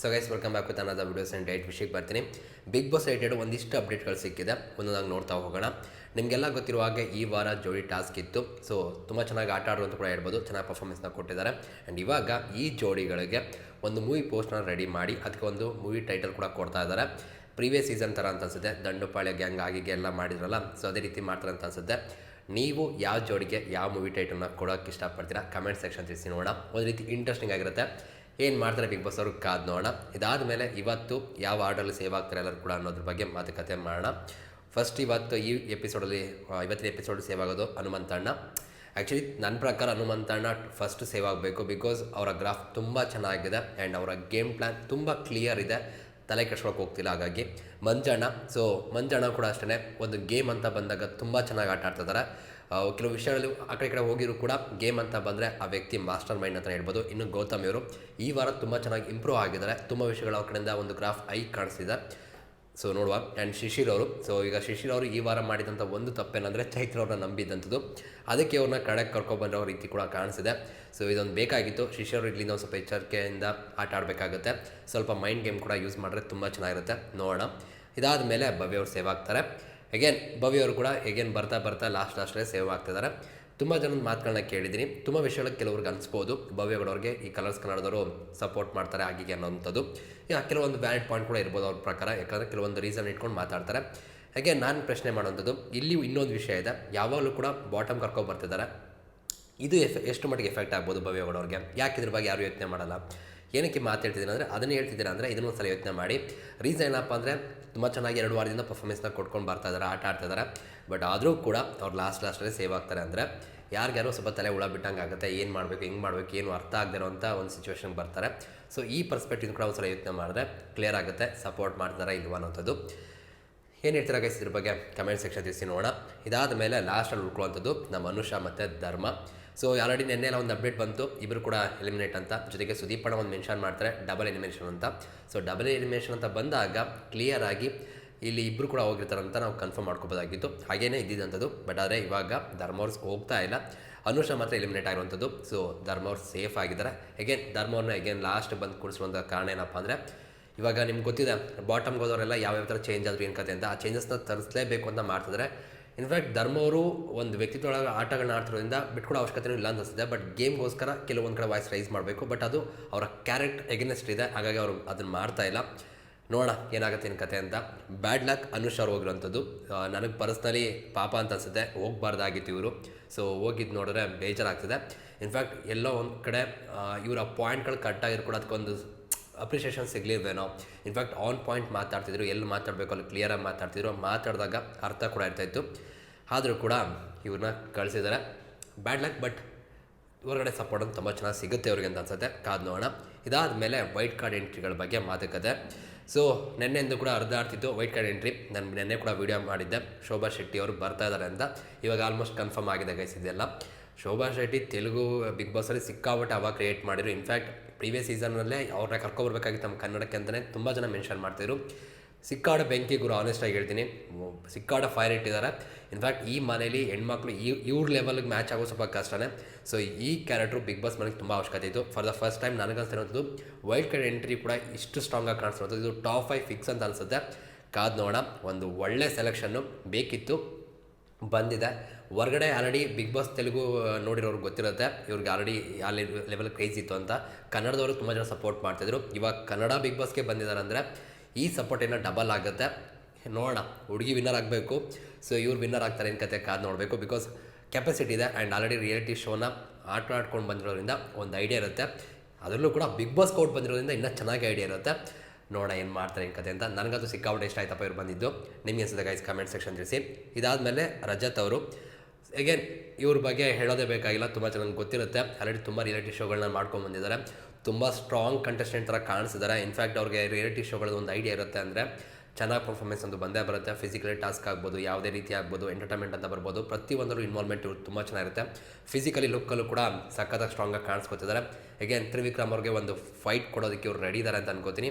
So guys welcome back with ಅನ್ನದ videos and diet ವಿಷಯಕ್ಕೆ ಬರ್ತೀನಿ. ಬಿಗ್ ಬಾಸ್ ರಿಲೇಟೆಡ್ ಒಂದಿಷ್ಟು ಅಪ್ಡೇಟ್ಗಳು ಸಿಕ್ಕಿದೆ. ಒಂದೊಂದಾಗಿ ನೋಡ್ತಾ ಹೋಗೋಣ. ನಿಮಗೆಲ್ಲ ಗೊತ್ತಿರುವ ಹಾಗೆ ಈ ವಾರ ಜೋಡಿ ಟಾಸ್ಕ್ ಇತ್ತು. ಸೊ ತುಂಬ ಚೆನ್ನಾಗಿ ಆಟ ಆಡೋದು ಅಂತ ಕೂಡ ಹೇಳ್ಬೋದು. ಚೆನ್ನಾಗಿ ಪರ್ಫಾರ್ಮೆನ್ಸ್ನ ಕೊಟ್ಟಿದ್ದಾರೆ. ಆ್ಯಂಡ್ ಇವಾಗ ಈ ಜೋಡಿಗಳಿಗೆ ಒಂದು ಮೂವಿ ಪೋಸ್ಟ್ನ ರೆಡಿ ಮಾಡಿ, ಅದಕ್ಕೆ ಒಂದು ಮೂವಿ ಟೈಟಲ್ ಕೂಡ ಕೊಡ್ತಾ ಇದ್ದಾರೆ. ಪ್ರೀವಿಯಸ್ ಸೀಸನ್ ಥರ ಅಂತ ಅನ್ಸುತ್ತೆ. ದಂಡುಪಾಳ್ಯ ಗ್ಯಾಂಗ್ ಆಗಿಗೆ ಎಲ್ಲ ಮಾಡಿದ್ರಲ್ಲ ಸೊ ಅದೇ ರೀತಿ ಮಾಡ್ತಾರೆ ಅಂತ ಅನ್ಸುತ್ತೆ. ನೀವು ಯಾವ ಜೋಡಿಗೆ ಯಾವ ಮೂವಿ ಟೈಟಲ್ನ ಕೊಡೋಕ್ಕೆ ಇಷ್ಟಪಡ್ತೀರಾ? ಕಮೆಂಟ್ ಸೆಕ್ಷನ್ ತಿಳಿಸಿ ನೋಡೋಣ. ಒಂದು ರೀತಿ ಇಂಟ್ರೆಸ್ಟಿಂಗ್ ಆಗಿರುತ್ತೆ. ಏನು ಮಾಡ್ತಾರೆ ಬಿಗ್ ಬಾಸ್ ಅವರು? ಕಾದ್ ನೋಡೋಣ. ಇದಾದ ಮೇಲೆ ಇವತ್ತು ಯಾವ ಆರ್ಡರ್ಲಿ ಸೇವ್ ಆಗ್ತಾರೆ ಎಲ್ಲರೂ ಕೂಡ ಅನ್ನೋದ್ರ ಬಗ್ಗೆ ಮಾತುಕತೆ ಮಾಡೋಣ. ಫಸ್ಟ್ ಇವತ್ತು ಈ ಎಪಿಸೋಡಲ್ಲಿ ಇವತ್ತಿನ ಎಪಿಸೋಡ್ ಸೇವ್ ಆಗೋದು ಹನುಮಂತಣ್ಣ ಆ್ಯಕ್ಚುಲಿ ನನ್ನ ಪ್ರಕಾರ ಹನುಮಂತಣ್ಣ ಫಸ್ಟ್ ಸೇವ್ ಆಗಬೇಕು ಬಿಕಾಸ್ ಅವರ ಗ್ರಾಫ್ ತುಂಬ ಚೆನ್ನಾಗಿದೆ ಆ್ಯಂಡ್ ಅವರ ಗೇಮ್ ಪ್ಲ್ಯಾನ್ ತುಂಬ ಕ್ಲಿಯರ್ ಇದೆ. ತಲೆ ಕೆಡ್ಸ್ಕೊಳಕ್ಕೆ ಹೋಗ್ತಿಲ್ಲ ಹಾಗಾಗಿ. ಮಂಜಣ್ಣ ಸೊ ಮಂಜಣ್ಣ ಕೂಡ ಅಷ್ಟೇ ಒಂದು ಗೇಮ್ ಅಂತ ಬಂದಾಗ ತುಂಬ ಚೆನ್ನಾಗಿ ಆಟ ಆಡ್ತಿದ್ದಾರೆ ಕೆಲವು ವಿಷಯಗಳಲ್ಲಿ ಆ ಕಡೆ ಕಡೆ ಹೋಗಿರು ಕೂಡ ಗೇಮ್ ಅಂತ ಬಂದರೆ ಆ ವ್ಯಕ್ತಿ ಮಾಸ್ಟರ್ ಮೈಂಡ್ ಅಂತ ಹೇಳ್ಬೋದು. ಇನ್ನು ಗೌತಮ್ ಇವರು ಈ ವಾರ ತುಂಬ ಚೆನ್ನಾಗಿ ಇಂಪ್ರೂವ್ ಆಗಿದ್ದಾರೆ. ತುಂಬ ವಿಷಯಗಳು ಅವ್ರ ಕಡೆಯಿಂದ ಒಂದು ಗ್ರಾಫ್ ಐ ಕಾಣಿಸಿದೆ ಸೊ ನೋಡುವ. ಆ್ಯಂಡ್ ಶಿಶಿರ್ ಅವರು. ಸೊ ಈಗ ಶಿಶಿರ್ ಅವರು ಈ ವಾರ ಮಾಡಿದಂಥ ಒಂದು ತಪ್ಪೇನಂದರೆ ಚೈತ್ರ ಅವ್ರನ್ನ ನಂಬಿದ್ದಂಥದ್ದು ಅದಕ್ಕೆ ಅವ್ರನ್ನ ಕಡೆಗೆ ಕರ್ಕೊಬಂದಿರೋ ರೀತಿ ಕೂಡ ಕಾಣಿಸಿದೆ ಸೊ ಇದೊಂದು ಬೇಕಾಗಿತ್ತು. ಶಿಶಿರ್ ಅವರು ಇಲ್ಲಿಂದ ಒಂದು ಸ್ವಲ್ಪ ಎಚ್ಚರಿಕೆಯಿಂದ ಆಟ ಆಡಬೇಕಾಗುತ್ತೆ. ಸ್ವಲ್ಪ ಮೈಂಡ್ ಗೇಮ್ ಕೂಡ ಯೂಸ್ ಮಾಡಿದ್ರೆ ತುಂಬ ಚೆನ್ನಾಗಿರುತ್ತೆ. ನೋಡೋಣ. ಇದಾದ ಮೇಲೆ ಭವ್ಯ ಅವರು ಸೇವ್ ಆಗ್ತಾರೆ. ಎಗೇನ್ ಭವ್ಯ ಅವರು ಕೂಡ ಎಗೇನ್ ಬರ್ತಾ ಬರ್ತಾ ಲಾಸ್ಟ್ ಲಾಸ್ಟಲ್ಲೇ ಸೇವ್ ಆಗ್ತಿದ್ದಾರೆ. ತುಂಬ ಜನದ ಮಾತುಗಳನ್ನ ಕೇಳಿದ್ದೀನಿ. ತುಂಬ ವಿಷಯಗಳು ಕೆಲವ್ರಿಗೆ ಅನಿಸ್ಬೋದು. ಭವ್ಯಗಳವ್ರಿಗೆ ಈ ಕಲರ್ಸ್ ಕನ್ನಡದವರು ಸಪೋರ್ಟ್ ಮಾಡ್ತಾರೆ ಆಗಿಗೆ ಅನ್ನೋಂಥದ್ದು. ಯಾ, ಕೆಲವೊಂದು ವ್ಯಾಲಿಡ್ ಪಾಯಿಂಟ್ ಕೂಡ ಇರ್ಬೋದು ಅವ್ರ ಪ್ರಕಾರ. ಯಾಕಂದರೆ ಕೆಲವೊಂದು ರೀಸನ್ ಇಟ್ಕೊಂಡು ಮಾತಾಡ್ತಾರೆ. ಹಾಗೆ ನಾನು ಪ್ರಶ್ನೆ ಮಾಡೋಂಥದ್ದು. ಇಲ್ಲಿ ಇನ್ನೊಂದು ವಿಷಯ ಇದೆ. ಯಾವಾಗಲೂ ಕೂಡ ಬಾಟಮ್ ಕರ್ಕೊಂಡು ಬರ್ತಿದ್ದಾರೆ. ಇದು ಎಫ್, ಎಷ್ಟು ಮಟ್ಟಿಗೆ ಎಫೆಕ್ಟ್ ಆಗ್ಬೋದು ಭವ್ಯಗಳವ್ರಿಗೆ ಯಾಕೆ ಇದ್ರ ಬಗ್ಗೆ ಯಾರು ಯೋಚನೆ ಮಾಡಲ್ಲ? ಏನಕ್ಕೆ ಮಾತಾಡ್ತಿದ್ದೀನಿ ಅಂದರೆ ಅದನ್ನೇ ಹೇಳ್ತಿದ್ದೀರಾ ಅಂದರೆ ಇದನ್ನೂ ಸಲ ಯೋಚನೆ ಮಾಡಿ. ರೀಸನ್ ಏನಪ್ಪ ಅಂದರೆ ತುಂಬ ಚೆನ್ನಾಗಿ ಎರಡು ವಾರದಿಂದ ಪರ್ಫಾರ್ಮೆನ್ಸ್ನ ಕೊಟ್ಕೊಂಡು ಬರ್ತಾ ಇದ್ದಾರೆ, ಆಟ ಆಡ್ತಾ ಇದ್ದಾರೆ. ಬಟ್ ಆದರೂ ಕೂಡ ಅವ್ರು ಲಾಸ್ಟ್ ಲಾಸ್ಟಲ್ಲಿ ಸೇವ್ ಆಗ್ತಾರೆ ಅಂದರೆ ಯಾರಿಗ್ಯಾರೋ ಸ್ವಲ್ಪ ತಲೆ ಹುಳ ಬಿಟ್ಟಂಗೆ ಆಗುತ್ತೆ, ಏನು ಮಾಡಬೇಕು, ಹೆಂಗೆ ಮಾಡಬೇಕು, ಏನು ಅರ್ಥ ಆಗದಿರೋ ಅಂತ ಒಂದು ಸಿಚುವೇಶನ್ಗೆ ಬರ್ತಾರೆ. ಸೊ ಈ ಪರ್ಸ್ಪೆಕ್ಟಿವ್ ಕೂಡ ಒಂದು ಸಲ ಯೋಚನೆ ಮಾಡಿದ್ರೆ ಕ್ಲಿಯರ್ ಆಗುತ್ತೆ ಸಪೋರ್ಟ್ ಮಾಡ್ತಾರೆ ಇಲ್ವಾ ಅನ್ನೋಂಥದ್ದು. ಏನು ಹೇಳ್ತೀರಾ ಗೈಸ್ ಇದ್ರ ಬಗ್ಗೆ? ಕಮೆಂಟ್ ಸೆಕ್ಷನ್ ತಿಳಿಸಿ ನೋಡೋಣ. ಇದಾದ ಮೇಲೆ ಲಾಸ್ಟಲ್ಲಿ ಉಳ್ಕೊಳ್ಳೋಂಥದ್ದು ನಮ್ಮ ಅನುಷ ಮತ್ತು ಧರ್ಮ. ಸೊ ಆಲ್ರೆಡಿ ನೆನ್ನೆ ಎಲ್ಲ ಒಂದು ಅಪ್ಡೇಟ್ ಬಂತು. ಇಬ್ಬರು ಕೂಡ ಎಲಿಮಿನೇಟ್ ಅಂತ. ಜೊತೆಗೆ ಸುದೀಪಣ ಒಂದು ಮೆನ್ಷನ್ ಮಾಡ್ತಾರೆ ಡಬಲ್ ಎಲಿಮಿನೇಷನ್ ಅಂತ. ಸೊ ಡಬಲ್ ಎಲಿಮಿನೇಷನ್ ಅಂತ ಬಂದಾಗ ಕ್ಲಿಯರ್ ಆಗಿ ಇಲ್ಲಿ ಇಬ್ಬರು ಕೂಡ ಹೋಗಿರ್ತಾರೆ ಅಂತ ನಾವು ಕನ್ಫರ್ಮ್ ಮಾಡ್ಕೋಬೋದಾಗಿತ್ತು. ಹಾಗೇನೇ ಇದ್ದಿದ್ದಂಥದ್ದು. ಬಟ್ ಆದರೆ ಇವಾಗ ಧರ್ಮವ್ರಸ್ ಹೋಗ್ತಾ ಇಲ್ಲ. ಅನುಷ ಮಾತ್ರ ಎಲಿಮಿನೇಟ್ ಆಗಿರುವಂಥದ್ದು. ಸೊ ಧರ್ಮವ್ರು ಸೇಫ್ ಆಗಿದ್ದಾರೆ. ಎಗೇನ್ ಧರ್ಮವ್ರನ್ನ ಎಗೇನ್ ಲಾಸ್ಟ್ ಬಂದು ಕೂಡಿಸುವಂಥ ಕಾರಣ ಏನಪ್ಪ ಅಂದರೆ ಇವಾಗ ನಿಮ್ಗೆ ಗೊತ್ತಿದೆ ಬಾಟಮ್ಗೆ ಹೋದವರೆಲ್ಲ ಯಾವ್ಯಾವ ಥರ ಚೇಂಜ್ ಆದರೂ ಏನು ಕತೆ ಅಂತ. ಆ ಚೇಂಜಸ್ನ ತರಿಸಲೇಬೇಕು ಅಂತ ಮಾಡ್ತಿದ್ರೆ ಇನ್ಫ್ಯಾಕ್ಟ್ ಧರ್ಮವರು ಒಂದು ವ್ಯಕ್ತಿತ್ವೊಳಗೆ ಆಟಗಳನ್ನ ಆಡ್ತಿರೋದ್ರಿಂದ ಬಿಟ್ಕೊಡೋ ಅವಶ್ಯಕತೆ ಇಲ್ಲ ಅನಿಸುತ್ತೆ ಬಟ್ ಗೇಮ್ಗೋಸ್ಕರ ಕೆಲವೊಂದು ಕಡೆ ವಾಯ್ಸ್ ರೈಸ್ ಮಾಡಬೇಕು. ಬಟ್ ಅದು ಅವರ ಕ್ಯಾರೆಕ್ಟ್ ಎಗೇನೆಸ್ಟ್ ಇದೆ. ಹಾಗಾಗಿ ಅವರು ಅದನ್ನು ಮಾಡ್ತಾ ಇಲ್ಲ. ನೋಡೋಣ ಏನಾಗುತ್ತೆ ಏನು ಕತೆ ಅಂತ. ಬ್ಯಾಡ್ ಲಕ್ ಅನುಷ್ ಅವ್ರು ಹೋಗಿರೋಂಥದ್ದು. ನನಗೆ ಪರ್ಸ್ನಲಿ ಪಾಪ ಅಂತ ಅನಿಸುತ್ತೆ. ಹೋಗ್ಬಾರ್ದಾಗಿತ್ತು ಇವರು. ಸೊ ಹೋಗಿದ್ದು ನೋಡಿದ್ರೆ ಬೇಜಾರಾಗ್ತದೆ. ಇನ್ಫ್ಯಾಕ್ಟ್ ಎಲ್ಲೋ ಒಂದು ಕಡೆ ಇವರ ಪಾಯಿಂಟ್ಗಳು ಕರೆಕ್ಟಾಗಿರು ಕೂಡ ಅದಕ್ಕೊಂದು ಅಪ್ರಿಷಿಯೇಷನ್ ಸಿಗಲಿಲ್ವೇನೋ? ಇನ್ಫ್ಯಾಕ್ಟ್ ಆನ್ ಪಾಯಿಂಟ್ ಮಾತಾಡ್ತಿದ್ರು, ಎಲ್ಲಿ ಮಾತಾಡಬೇಕು, ಅಲ್ಲಿ ಕ್ಲಿಯರಾಗಿ ಮಾತಾಡ್ತಿದ್ರು. ಮಾತಾಡಿದಾಗ ಅರ್ಥ ಕೂಡ ಇರ್ತಾಯಿತ್ತು ಆದರೂ ಕೂಡ ಇವ್ರನ್ನ ಕಳಿಸಿದ್ದಾರೆ ಬ್ಯಾಡ್ ಲಕ್ ಬಟ್ ಹೊರಗಡೆ ಸಪೋರ್ಟ್ ಅಂತ ತುಂಬ ಚೆನ್ನಾಗಿ ಸಿಗುತ್ತೆ ಅವ್ರಿಗೆ ಅಂತ ಅನ್ಸುತ್ತೆ. ಕಾದು ನೋಡೋಣ. ಇದಾದ ಮೇಲೆ ವೈಟ್ ಕಾರ್ಡ್ ಎಂಟ್ರಿಗಳ ಬಗ್ಗೆ ಮಾತುಕತೆ. ಸೊ ನಿನ್ನೆಂದು ಕೂಡ ಅರ್ಧ ಆಡ್ತಿತ್ತು ವೈಟ್ ಕಾರ್ಡ್ ಎಂಟ್ರಿ ನಾನು ನಿನ್ನೆ ಕೂಡ ವೀಡಿಯೋ ಮಾಡಿದ್ದೆ. ಶೋಭಾ ಶೆಟ್ಟಿ ಅವರು ಬರ್ತಾ ಇದ್ದಾರೆ ಅಂತ. ಇವಾಗ ಆಲ್ಮೋಸ್ಟ್ ಕನ್ಫರ್ಮ್ ಆಗಿದೆ ಗೈಸ್ ಇದೆಲ್ಲ. ಶೋಭಾ ಶೆಟ್ಟಿ ತೆಲುಗು ಬಿಗ್ ಬಾಸಲ್ಲಿ ಸಿಕ್ಕಾಪಟ್ಟೆ ಅವಾಗ ಕ್ರಿಯೇಟ್ ಮಾಡಿದ್ರು. ಇನ್ಫ್ಯಾಕ್ಟ್ ಪ್ರೀವಿಯಸ್ ಸೀಸನ್ನಲ್ಲೇ ಅವ್ರನ್ನ ಕರ್ಕೊಬರ್ಬೇಕಾಗಿತ್ತು ನಮ್ಮ ಕನ್ನಡಕ್ಕೆ ಅಂತಲೇ ತುಂಬ ಜನ ಮೆನ್ಷನ್ ಮಾಡ್ತಿದ್ರು. ಸಿಕ್ಕಾಡ ಬೆಂಕಿ ಗುರು ಆನೆಸ್ಟಾಗಿ ಹೇಳ್ತೀನಿ. ಸಿಕ್ಕಾಡ ಫೈರ್ ಇಟ್ಟಿದ್ದಾರೆ. ಇನ್ಫ್ಯಾಕ್ಟ್ ಈ ಮನೇಲಿ ಹೆಣ್ಮಕ್ಳು ಈ, ಇವ್ರ ಲೆವೆಲ್ಗೆ ಮ್ಯಾಚ್ ಆಗೋ ಸ್ವಲ್ಪ ಕಷ್ಟನೇ. ಸೊ ಈ ಕ್ಯಾರೆಕ್ಟ್ರು ಬಿಗ್ ಬಾಸ್ ಮನೆಗೆ ತುಂಬ ಅವಶ್ಯಕತೆ ಇತ್ತು. ಫಾರ್ ದ ಫಸ್ಟ್ ಟೈಮ್ ನನಗನ್ಸಿರೋದು ವೈಲ್ಡ್ ಕಾರ್ಡ್ ಎಂಟ್ರಿ ಕೂಡ ಇಷ್ಟು ಸ್ಟ್ರಾಂಗಾಗಿ ಕಾಣಿಸ್ತಿರೋದು ಇದು ಟಾಪ್ ಫೈವ್ ಫಿಕ್ಸ್ ಅಂತ ಅನಿಸುತ್ತೆ. ಕಾದ್ ನೋಡೋಣ, ಒಂದು ಒಳ್ಳೆ ಸೆಲೆಕ್ಷನ್ನು ಬೇಕಿತ್ತು. ಬಂದಿದೆ. ಹೊರಗಡೆ ಆಲ್ರೆಡಿ ಬಿಗ್ ಬಾಸ್ ತೆಲುಗು ನೋಡಿರೋರ್ಗೆ ಗೊತ್ತಿರುತ್ತೆ. ಇವ್ರಿಗೆ ಆಲ್ರೆಡಿ ಆ ಲೆವೆಲ್ ಕ್ರೇಜ್ ಇತ್ತು ಅಂತ. ಕನ್ನಡದವರು ತುಂಬ ಜನ ಸಪೋರ್ಟ್ ಮಾಡ್ತಿದ್ರು. ಇವಾಗ ಕನ್ನಡ ಬಿಗ್ ಬಾಸ್ಗೆ ಬಂದಿದ್ದಾರೆ ಅಂದರೆ ಈ ಸಪೋರ್ಟ್ ಏನೋ ಡಬಲ್ ಆಗುತ್ತೆ. ನೋಡೋಣ, ಹುಡುಗಿ ವಿನ್ನರ್ ಆಗಬೇಕು. ಸೊ ಇವ್ರು ವಿನ್ನರ್ ಆಗ್ತಾರೆ ಏನು ಕತೆ ಕಾದು ನೋಡಬೇಕು. ಬಿಕಾಸ್ ಕೆಪಾಸಿಟಿ ಇದೆ ಆ್ಯಂಡ್ ಆಲ್ರೆಡಿ ರಿಯಾಲಿಟಿ ಶೋನ ಆಟ ಆಡ್ಕೊಂಡು ಬಂದಿರೋದ್ರಿಂದ ಒಂದು ಐಡಿಯಾ ಇರುತ್ತೆ. ಅದರಲ್ಲೂ ಕೂಡ ಬಿಗ್ ಬಾಸ್ ಕೌಟ್ ಬಂದಿರೋದ್ರಿಂದ ಇನ್ನೂ ಚೆನ್ನಾಗಿ ಐಡಿಯಾ ಇರುತ್ತೆ. ನೋಡೋಣ ಏನು ಮಾಡ್ತಾರೆ ಏನು ಕತೆ ಅಂತ. ನನಗಂತೂ ಸಿಕ್ಕಾಪಟ್ಟೆ ಇಷ್ಟ ಆಯ್ತಪ್ಪ ಇವ್ರು ಬಂದಿದ್ದು. ನಿಮಗೆ ಅನ್ಸುತ್ತೆ ಗೈಸ್ ಕಮೆಂಟ್ ಸೆಕ್ಷನ್ ತಿಳಿಸಿ. ಇದಾದಮೇಲೆ ರಜತ್ ಅವರು. ಅಗೇನ್ ಇವ್ರ ಬಗ್ಗೆ ಹೇಳೋದೇ ಬೇಕಾಗಿಲ್ಲ, ತುಂಬ ಚೆನ್ನಾಗಿ ಗೊತ್ತಿರುತ್ತೆ. ಆಲ್ರೆಡಿ ತುಂಬ ರಿಯಾಲಿಟಿ ಶೋಗಳನ್ನ ಮಾಡ್ಕೊಂಡು ಬಂದಿದ್ದಾರೆ. ತುಂಬ ಸ್ಟ್ರಾಂಗ್ ಕಂಟೆಸ್ಟೆಂಟ್ ಥರ ಕಾಣಿಸಿದ್ದಾರೆ. ಇನ್ಫ್ಯಾಕ್ಟ್ ಅವ್ರಿಗೆ ರಿಯಾಲಿಟಿ ಶೋಗಳದ್ದು ಒಂದು ಐಡಿಯಾ ಇರುತ್ತೆ ಅಂದರೆ ಚೆನ್ನಾಗಿ ಪರ್ಫಾರ್ಮೆನ್ಸ್ ಒಂದು ಬಂದೇ ಬರುತ್ತೆ. ಫಿಸಿಕಲಿ ಟಾಸ್ಕ್ ಆಗ್ಬೋದು, ಯಾವುದೇ ರೀತಿ ಆಗ್ಬೋದು ಎಂಟರ್ಟೈನ್ಮೆಂಟ್ ಅಂತ ಬರ್ಬೋದು. ಪ್ರತಿಯೊಂದರಲ್ಲೂ ಇನ್ವಾಲ್ವ್ಮೆಂಟ್ ತುಂಬ ಚೆನ್ನಾಗಿರುತ್ತೆ. ಫಿಸಿಕಲಿ ಲುಕ್ಕಲ್ಲೂ ಕೂಡ ಸಖತ್ತಾಗಿ ಸ್ಟ್ರಾಂಗಾಗಿ ಕಾಣಿಸ್ಕೊತಿದ್ದಾರೆ. ಹೇಗೆ ತ್ರಿವಿಕ್ರಮ್ ಅವ್ರಿಗೆ ಒಂದು ಫೈಟ್ ಕೊಡೋದಕ್ಕೆ ಇವ್ರು ರೆಡಿ ಇದ್ದಾರೆ ಅಂತ ಅನ್ಕೋತೀನಿ.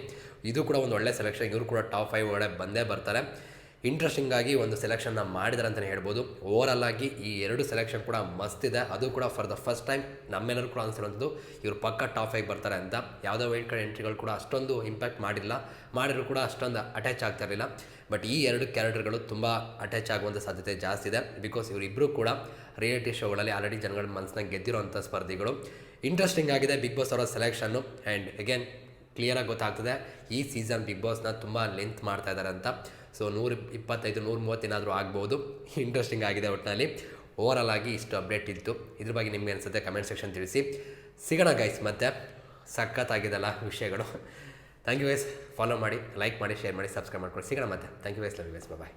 ಇದು ಕೂಡ ಒಂದು ಒಳ್ಳೆ ಸೆಲೆಕ್ಷನ್ ಇವರು ಕೂಡ ಟಾಪ್ ಫೈವ್ ಒಳ್ಳೆ ಬಂದೇ ಬರ್ತಾರೆ. ಇಂಟ್ರೆಸ್ಟಿಂಗ್ ಆಗಿ ಒಂದು ಸೆಲೆಕ್ಷನ್ನ ಮಾಡಿದ್ದಾರೆ ಅಂತಲೇ ಹೇಳ್ಬೋದು. ಓವರಾಲ್ ಆಗಿ ಈ ಎರಡು ಸೆಲೆಕ್ಷನ್ ಕೂಡ ಮಸ್ತ್ ಇದೆ. ಅದು ಕೂಡ ಫಾರ್ ದ ಫಸ್ಟ್ ಟೈಮ್ ನಮ್ಮೆಲ್ಲರೂ ಕೂಡ ಅನಿಸಿರುವಂಥದ್ದು ಇವರು ಪಕ್ಕ ಟಾಪ್ ಫೈವ್ ಬರ್ತಾರೆ ಅಂತ. ಯಾವುದೋ ವೈಟ್ ಕಾರ್ಡ್ ಎಂಟ್ರಿಗಳು ಕೂಡ ಅಷ್ಟೊಂದು ಇಂಪ್ಯಾಕ್ಟ್ ಮಾಡಿಲ್ಲ. ಮಾಡಿದ್ರು ಕೂಡ ಅಷ್ಟೊಂದು ಅಟ್ಯಾಚ್ ಆಗ್ತಾ ಇರಲಿಲ್ಲ. ಬಟ್ ಈ ಎರಡು ಕ್ಯಾರೆಕ್ಟರ್ಗಳು ತುಂಬ ಅಟ್ಯಾಚ್ ಆಗುವಂಥ ಸಾಧ್ಯತೆ ಜಾಸ್ತಿ ಇದೆ. ಬಿಕಾಸ್ ಇವರಿಬ್ಬರು ಕೂಡ ರಿಯಾಲಿಟಿ ಶೋಗಳಲ್ಲಿ ಆಲ್ರೆಡಿ ಜನಗಳ ಮನಸ್ಸನ್ನ ಗೆದ್ದಿರುವಂಥ ಸ್ಪರ್ಧಿಗಳು. ಇಂಟ್ರೆಸ್ಟಿಂಗ್ ಆಗಿದೆ ಬಿಗ್ ಬಾಸ್ ಅವರ ಸೆಲೆಕ್ಷನ್ನು ಆ್ಯಂಡ್ ಅಗೇನ್ ಕ್ಲಿಯರಾಗಿ ಗೊತ್ತಾಗ್ತದೆ. ಈ ಸೀಸನ್ ಬಿಗ್ ಬಾಸ್ನ ತುಂಬ ಲೆಂತ್ ಮಾಡ್ತಾ ಇದ್ದಾರೆ ಅಂತ. ಸೊ ನೂರು ಇಪ್ಪತ್ತೈದು, ನೂರ ಮೂವತ್ತೇನಾದರೂ ಆಗ್ಬೋದು. ಇಂಟ್ರೆಸ್ಟಿಂಗ್ ಆಗಿದೆ ಒಟ್ಟಿನಲ್ಲಿ ಓವರಾಲ್ ಆಗಿ ಇಷ್ಟು ಅಪ್ಡೇಟ್ ಇತ್ತು. ಇದ್ರ ಬಗ್ಗೆ ನಿಮಗೆ ಅನಿಸುತ್ತೆ ಕಮೆಂಟ್ ಸೆಕ್ಷನ್ ತಿಳಿಸಿ. ಸಿಗೋಣ ಗೈಸ್ ಮತ್ತೆ. ಸಖತ್ತಾಗಿದೆಲ್ಲ ವಿಷಯಗಳು. ಥ್ಯಾಂಕ್ ಯು ವೈಸ್ ಫಾಲೋ ಮಾಡಿ ಲೈಕ್ ಮಾಡಿ ಶೇರ್ ಮಾಡಿ ಸಬ್ಸ್ಕ್ರೈಬ್ ಮಾಡ್ಕೊಂಡು ಸಿಗೋಣ ಮತ್ತೆ. Thank you guys love you guys bye